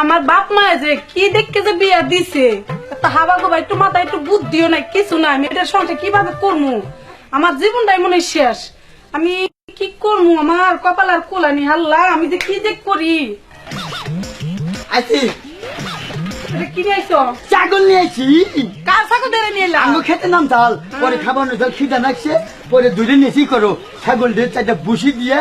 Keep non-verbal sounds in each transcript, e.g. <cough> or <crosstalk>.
আমার তোমার বাপ মা যে কি দেখকে যে বিয়া দিছে? তা হাবা গো ভাই একটু মাথায় একটু বুদ্ধিও নাই কিছু নাই। আমি এটা সংসার কীভাবে করব আমার জীবনটাই মনে শেষ। আমি কি করব আমার কপাল আর কোলানি হাল্লা আমি যে কি যে করি? আছি এটা কি নিয়ে আইছো? ছাগল নিয়ে আইছি। কার ছাগল ধরে নিয়ে এলাম খেতে নাম চাল পরে খাবার চাল খিদা নাকছে পরে দুদিন নিয়েছি করো ছাগল দিয়ে চারটা বুসি দিয়ে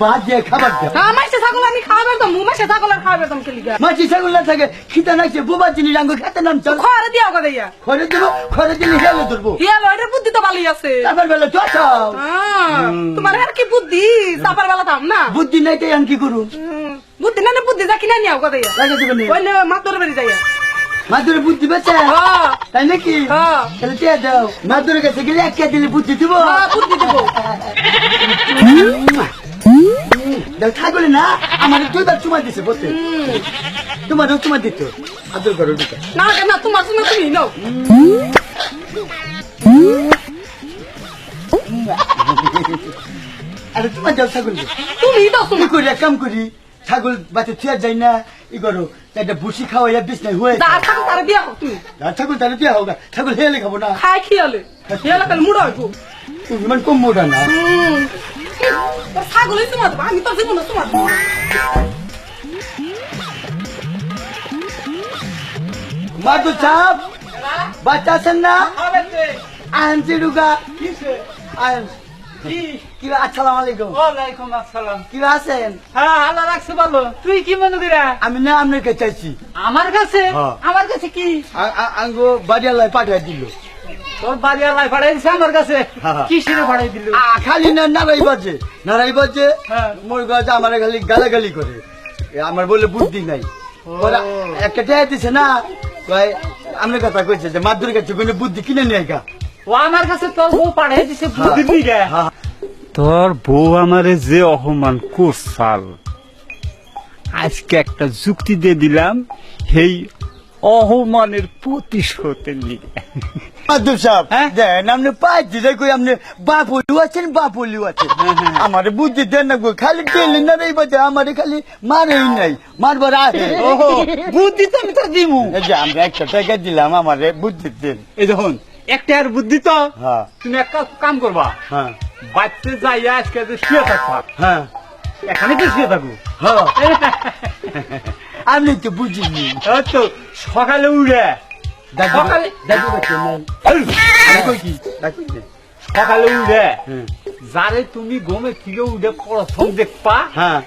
বাদ দিয়ে খাবার দাও। আমার সে ছাগল আমি খাওয়াবে তো মুমা সে ছাগল আর খাওয়াবে তো খেলি গা মাছি ছাগল না থাকে খিদা নাকছে বুবা জিনিস আঙ্গু খেতে নাম চাল। খড়ে দিয়া কথা ইয়া খরে দেবো খরে দিলে হেলে ধরবো। ইয়া লয়টার বুদ্ধি তো ভালোই আছে। তারপর বেলা তো চাও হ্যাঁ, তোমার আর কি বুদ্ধি? চাপার বেলা থাম না? বুদ্ধি নাই তাই আমি কি করু বুদ্ধি না না বুদ্ধি যা কিনা নিয়াও কথা ইয়া লাগে দেবেন ওইলে মাতর বেরি যাইয়া। মাদুরে বুদ্ধি বেছে হ্যাঁ। তাই নাকি? হ্যাঁ। তাহলে টিয়া দাও। মাদুরের কাছে গেলে এক দিলে বুদ্ধি দিব? হ্যাঁ, বুদ্ধি দিব। ছাগলে না আমার দুইবার চুমা দিছে বলতে তোমারও চুমা দিত। আদর করো না না তোমার তুমি তুমি নাও। আরে তোমার যাও ছাগল। তুমি দাও তুমি করি এক কাম করি ছাগল বাচ্চা থিয়া যাই না ই করো। একটা ভুসি খাওয়াইয়া বিছনায় হয়ে তার থাকো তার বিয়া হোক তুমি। আর ছাগল তাহলে দিয়া হোক ছাগল হেলে খাব না। খাই খিয়ালে। খিয়ালে। কাল মুড়া হইব তুমি ইমান কম মোটা না। ছাগলই তোমার আমি তো জীবন তোমার। মাদু চাপ বাচ্চা আছেন না? আহেন চিড়ুগা আহেন। কি কি আসসালামু আলাইকুম। ওয়ালাইকুম আসসালাম। কি আছেন? হ্যাঁ আল্লাহ রাখছে ভালো। তুই কি মনে করে আমি না আপনার কাছে চাইছি? আমার কাছে? হ্যাঁ। আমার কাছে কি? আঙ্গো বাড়িয়ালায় পাঠিয়ে দিল। তোর বাড়ি আল্লাহ পাঠাই দিছে আমার কাছে? হ্যাঁ। কি সিরে পাঠাই দিল? খালি না নারাই বাজে। নারাই বাজে। মোর গাছ আমার খালি গালাগালি করে। আমার বলে বুদ্ধি নাই। একটা দিছে না? কয় আপনার কথা কইছে যে মাদুর কাছে বুদ্ধি কিনে নিয়ে গা ও আমার কাছে তোর বউ পাঠাই দিছে বুদ্ধি দিকে। তোর বউ আমারে যে অপমান করছাল আজকে একটা যুক্তি দিয়ে দিলাম সেই অপমানের প্রতিশোধের লিগে মাদুর সাহেব? দেন আপনি পাইছি যে আপনি বাপুলিও আছেন বাপুলিও আছেন। আমার বুদ্ধি দেন না খালি গেলে নারাই বাজে আমার খালি মারেই নাই মারবার আহে বুদ্ধি তো আমি তো দিমু। আমরা একটা টাকা দিলাম আমারে বুদ্ধি দেন। এই দেখুন একটা আর বুদ্ধি তো। হ্যাঁ। তুমি একটা কাম করবা। হ্যাঁ। বাচ্চা যাইয়া আজকে শুয়ে থাকবা। হ্যাঁ। এখানে তো শুয়ে থাকব <laughs> আমি তো বুঝিনি। তো সকালে দাদু সকালে- হ্যাঁ যারে তুমি গমে থেকে উঠে প্রথম দেখবা হ্যাঁ।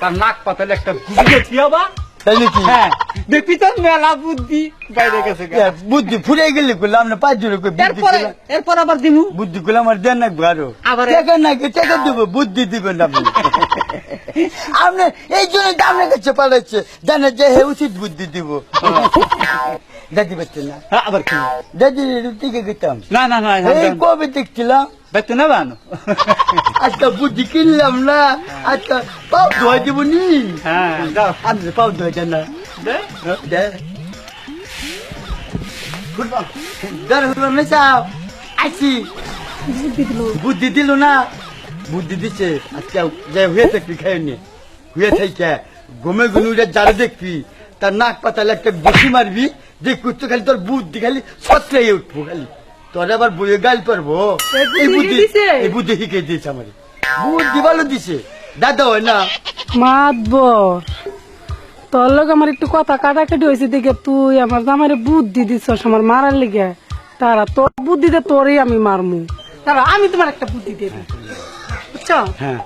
তার নাক পাতালে একটা গুজে থিয়াবা তাই নাকি? হ্যাঁ। দেখবি তোর মেলা বুদ্ধি। বাইরে গেছে বুদ্ধি ফুরে গেলে করলাম না পাঁচ জোরে কই বুদ্ধি এরপরে করলাম এরপর আবার দিমু? বুদ্ধি করলাম আমার দেন না আরও। আবার- টাকা না টাকা দেবো বুদ্ধি দিবেন আপনি। আপনি এই জন্য কাছে জানে যে হে উচিত বুদ্ধি দিব। <laughs> দাদি পাচ্ছেন না। আবার কি? দাদি দিকে গেতাম না না না এই কবে দেখছিলাম? বেতন না বানো আজকে বুদ্ধি কিনলাম না আজকে পাও ধোয়া দিব নি হ্যাঁ আপনি পাও ধোয়া যান না বুদ্ধি দিল না বুদ্ধি দিছে আজকে যে হয়ে থাকবি খাই নি হয়ে থাইকে ঘুমে গুনুরে যারা দেখবি তার নাক পাতালে একটা বসি মারবি দেখবি তো খালি তোর বুদ্ধি খালি সত্রাই উঠবো খালি তোর আবার বইয়ে গাল পারব। এই বুদ্ধি? এই বুদ্ধি শিখে দিয়েছে আমার। বুদ্ধি ভালো দিছে। দাদা হয় না। মাতবর তোর লোক আমার একটু কথা কাটাকাটি হয়েছে দেখে তুই আমার জামাইরে বুদ্ধি দিছস আমার মারার লিগে। তারা তোর বুদ্ধিতে তোরই আমি মারমু। তারা আমি তোমার একটা বুদ্ধি দিই। বুঝছ? হ্যাঁ।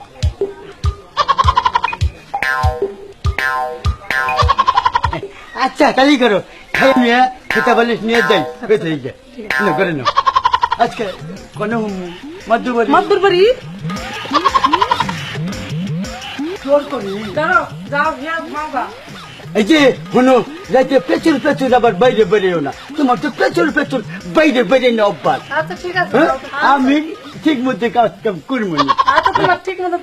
আচ্ছা তাই করো। খেতে বলে নিয়ে যাই। বেঁচে গিয়ে না করে নাও। আজকে কোন মধ্যবাড়ি মাদুর বাড়ি চোর করি। দাঁড়াও যাও গিয়া মাওগা এই যে হনো রাতে প্রচুর প্রচুর আবার বাইরে বেরিয়েও না। তোমার তো প্রচুর প্রচুর বাইরে বেরিয়ে না অভ্যাস। আচ্ছা হ্যাঁ? আমি ঠিক মধ্যে কাজ কাম করব না। আচ্ছা তোমার ঠিক মতো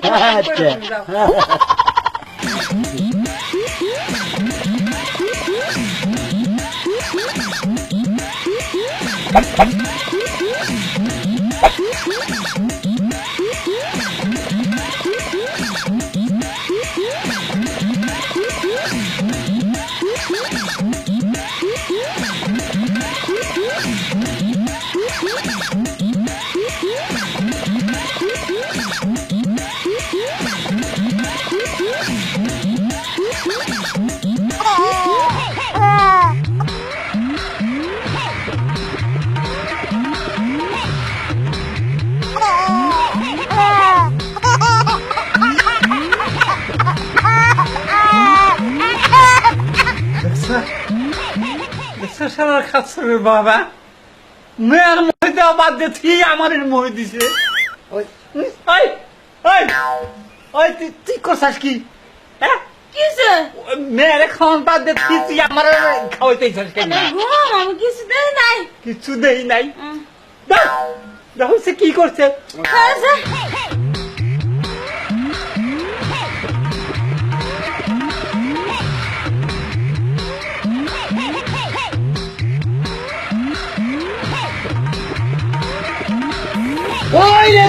আচ্ছা সারা খাচ্ছে রে বাবা। মেয়ের মহি দেওয়া বাদ দিয়ে তুই আমার মহি দিছে। ওই ওই ওই ওই তুই তুই করছাস কি? হ্যাঁ কিসে মেয়ের খাওয়ান বাদ দিয়ে তুই তুই আমার খাওয়াইতে চাস কেন? কিছু দেই নাই। কিছু দেই নাই। দেখ দেখো সে কি করছে?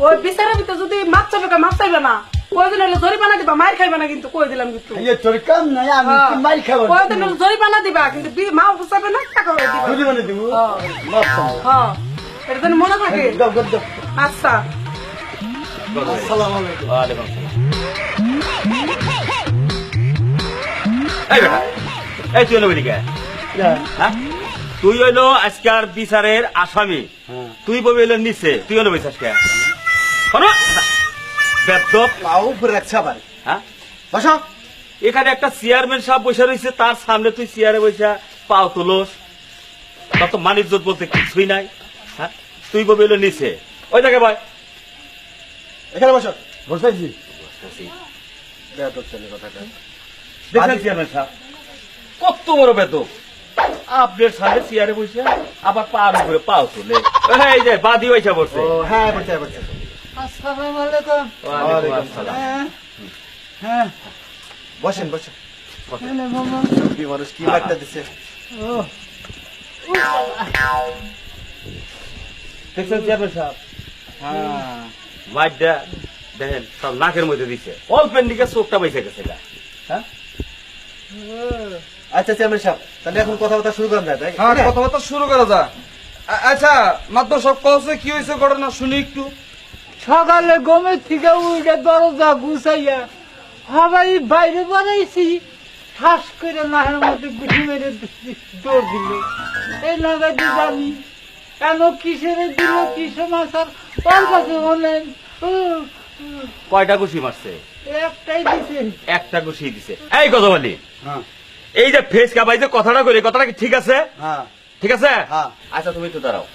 ওই বিচারের ভিতরে যদি মাছ চাবে মাছ চাইবে না কয়দিন হলে জরিপানা দিবা মার খাইবে না কিন্তু কই দিলাম কিন্তু? এই তোর কাম নাই আমি হ্যাঁ। কি মারি খাব? কয়দিন হলে জরিপানা দিবা কিন্তু মা চাবে না টাকা দিবা। মানে হ্যাঁ। হ্যাঁ। এটা মনে থাকে? আচ্ছা। আসসালামু এই বেটা এই হ্যাঁ? তুই হইল আজকার বিচারের আসামি। হ্যাঁ। তুই ববি হইল নিচে তুই শোনো। বেদ্যপ পাও উপরে রাখছে আবার। হ্যাঁ? বসো। এখানে একটা চেয়ারম্যান সাহেব বসে রয়েছে তার সামনে তুই চেয়ারে বসে পাও তুলোস। তোর তো মানিজ্য বলতে কিছুই নাই। হ্যাঁ? তুই ববি হইল নিচে। ওই জায়গায় ভাই। এখানে বসো। বসাইছি চেয়ারম্যান সাহেব। কত বড় বেদক আপনার সামনে চেয়ারে বসে আবার পার উপরে পাও তুলে এই যে বাদি বসে বসে। ও হ্যাঁ বসে বসে। আসসালামু আলাইকুম। ওয়ালাইকুম আসসালাম। হ্যাঁ। বসেন বসেন। কি মানুষ কি বার্তা দিছে? দেখছেন চেয়ারম্যান সাহেব? হ্যাঁ। মাইডটা দেখেন সব নাকের মধ্যে দিছে। অল্পের দিকে চোখটা বেঁচে গেছে হ্যাঁ? আচ্ছা চেয়ারম্যান সাহেব তাহলে এখন কথাবার্তা শুরু করেন যায় তাই? হ্যাঁ কথাবার্তা শুরু করা যায়। আচ্ছা মাত্র সব কছে কি হয়েছে ঘটনা শুনি একটু। সকালে গমের থেকে উঠে দরজা গুছাইয়া সবাই বাইরে বানাইছি ঠাস করে নাহের মধ্যে গুছি মেরে দৌড় দিল। এই লাগাইতে জানি কেন কিসের দিল কি সমাচার ওর কাছে বলেন? কয়টা ঘুষি মারছে? একটাই দিছে। একটা ঘুষি দিছে। এই গজবালি। হ্যাঁ। এই যে ফেস কাবাই যে কথাটা করি কথাটা কি ঠিক আছে? হ্যাঁ। ঠিক আছে? হ্যাঁ। আচ্ছা তুমি একটু দাঁড়াও।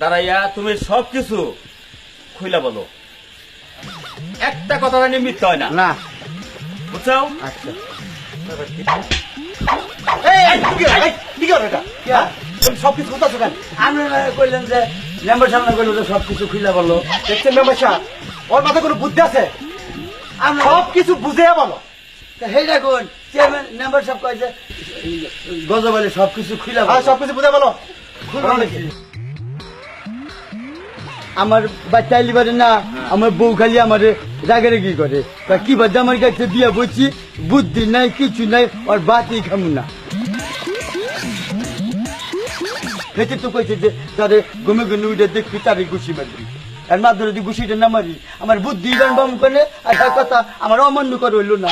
দাঁড়াইয়া তুমি সব কিছু খুইলা বলো। একটা কথা নিয়ে মিথ্যা হয় না। না। বুঝছ আচ্ছা? হ্যাঁ? তুমি সব কিছু কোথাও কেন? আপনি না কইলেন যে মেম্বার সামনে কইলেন যে সব কিছু খুলে বলো। দেখছেন মেম্বার সাহেব? ওর মাথায় কোনো বুদ্ধি আছে? সব কিছু বুঝে বলো। হেই দেখুন চেয়ারম্যান মেম্বার সাহেব কয় যে গজবালে সব কিছু খুলে হ্যাঁ সব কিছু বুঝে বলো। আমার বাচ্চা লিবারে না আমার বউ খালি আমার রাগে রেগি করে। তা কি বাদ আমার কাছে বিয়া বলছি বুদ্ধি নাই কিছু নাই আর বাতি খামু না। হেঁটে তো কইছে যে তারে ঘুমে ঘুমে উঠে দেখবি তারে ঘুষি মারবি। আর মাধ্যমে যদি ঘুষিটা না মারি আমার বুদ্ধি বাম করে আর কথা আমার অমান্য করে হইল না।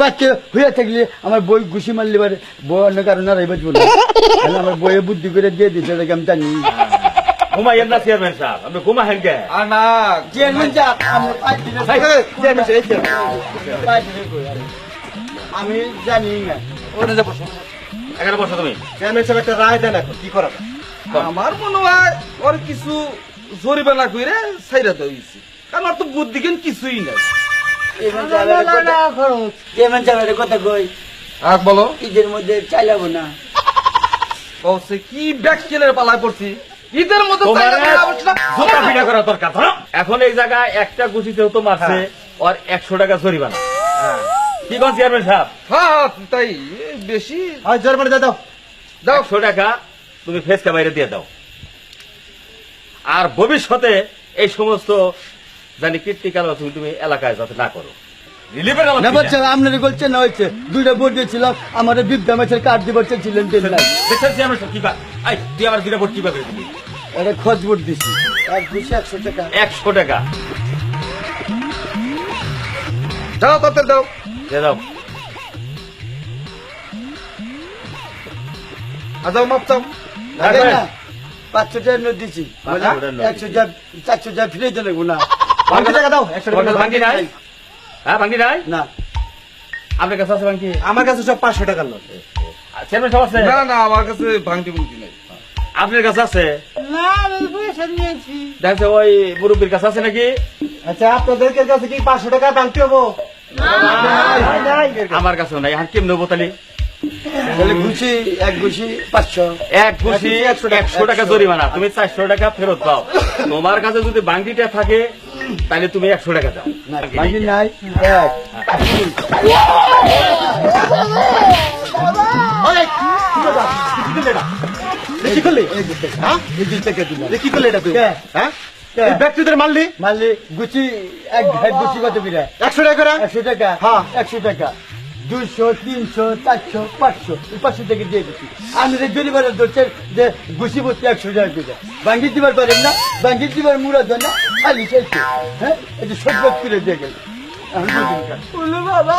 বাচ্চা হইয়া থাকলে আমার বই ঘুষি মারলে পারে। বই অন্য কারণ আর তাহলে আমার বইয়ে বুদ্ধি করে দিয়ে দিতে এটাকে আমি জানি। ঘুমাইয়েন না চেয়ারম্যান সাহেব। আপনি ঘুমা হেন না। চেয়ারম্যান আমি পাঁচ দিনের চেয়ারম্যান সাহেব, এই চেয়ারম্যান। পাঁচ দিনের কই আরে। আমি জানি না। ওটা যে বসো। এখানে বসো তুমি। চেয়ারম্যান সাহেব একটা রায় দেন এখন কি করা আমার মনে হয় ওর কিছু জরিমানা কইরে সাইরা দিয়েছি আমার তো বুদ্ধি কিছুই নাই। চেয়ারম্যান সাহেবের কথা- খরচ। চেয়ারম্যান সাহেবের কথা কই? আর বলো। ঈদের মধ্যে চাইলাবো না। ও কি ব্যাক পালায় পড়ছি। ঈদের মতো তোমার চাইলে আমি অবশ্য জোতা পিঠা করা দরকার এখন এই জায়গায় একটা গুছিতেও তো মারছে আর একশো টাকা জরিমানা। কি কোন চেয়ারম্যান সাহেব? হ্যাঁ হ্যাঁ, তাই বেশি। আর জরমানে দাও। দাও। একশো টাকা তুমি ফেসকে বাইরে দিয়ে দাও। আর ভবিষ্যতে এই সমস্ত জানি কীর্তিকাল তুমি তুমি এলাকায় যাতে না করো। রিলিফের না বলছে আপনার বলছে না হয়েছে। দুইটা বোর্ড দিয়েছিলাম আমার বিদ্যা মাছের কার্ড দিয়ে বলছে ছিলেন দিন নাই দেখছেন চেয়ারম্যান সাহেব কি বা এই তুই আমার দুটা ভোট কীভাবে দিবি? এটা খোঁজ বোর্ড দিছি। এক দুশো একশো টাকা। একশো টাকা। দাও তাতে দাও। দিয়ে দাও। আর যাও মাপ চাও। লাগে না পাঁচশো টাকা নোট দিছি। পাঁচশো টাকার নোট একশো যা চারশো যা ফিরে দিলে না ভাঙ্গি টাকা দাও কাছে ভাঙ্গি নাই হ্যাঁ ভাঙ্গি নাই না। আপনার কাছে আছে ভাঙ্গি আমার কাছে সব পাঁচশো টাকার নোট চেয়ারম্যান সাহেব আছে? না না আমার কাছে ভাঙটি বুঝি নাই। আপনার কাছে আছে? না আমি পয়সা নিয়েছি দেখছে ওই মুরব্বীর কাছে আছে নাকি? আচ্ছা আপনাদের কাছে কি পাঁচশো টাকা ভাঙতে হব? আমার কাছেও নাই। আর কেমন নেব তাহলে? এক পাঁচশো। এক একশো টাকা। জরিমানা। তুমি চারশো টাকা ফেরত পাও। তোমার কাছে যদি বাঙ্গিটা থাকে তাহলে তুমি একশো টাকা দাও। বাকি নাই কি করলে হ্যাঁ? কি করলি এটা তুই? হ্যাঁ? ব্যক্তিদের মারলি? মারলে গুচি এক গুচি কত বিরা একশো টাকা একশো টাকা। হ্যাঁ। একশো টাকা। দুশো তিনশো, চারশো, পাঁচশো পাঁচশো থেকে দিয়ে দিচ্ছি আমি যে জরিমানা ধরছে, যে ঘুষি বসতে একশো টাকা দিবে বাঙ্গি দিবার পারেন না বাঙ্গি দিবার মুড়া দেন না, খালি শেষে হ্যাঁ? যে সহ্য করে দিয়ে গেল। বাবা!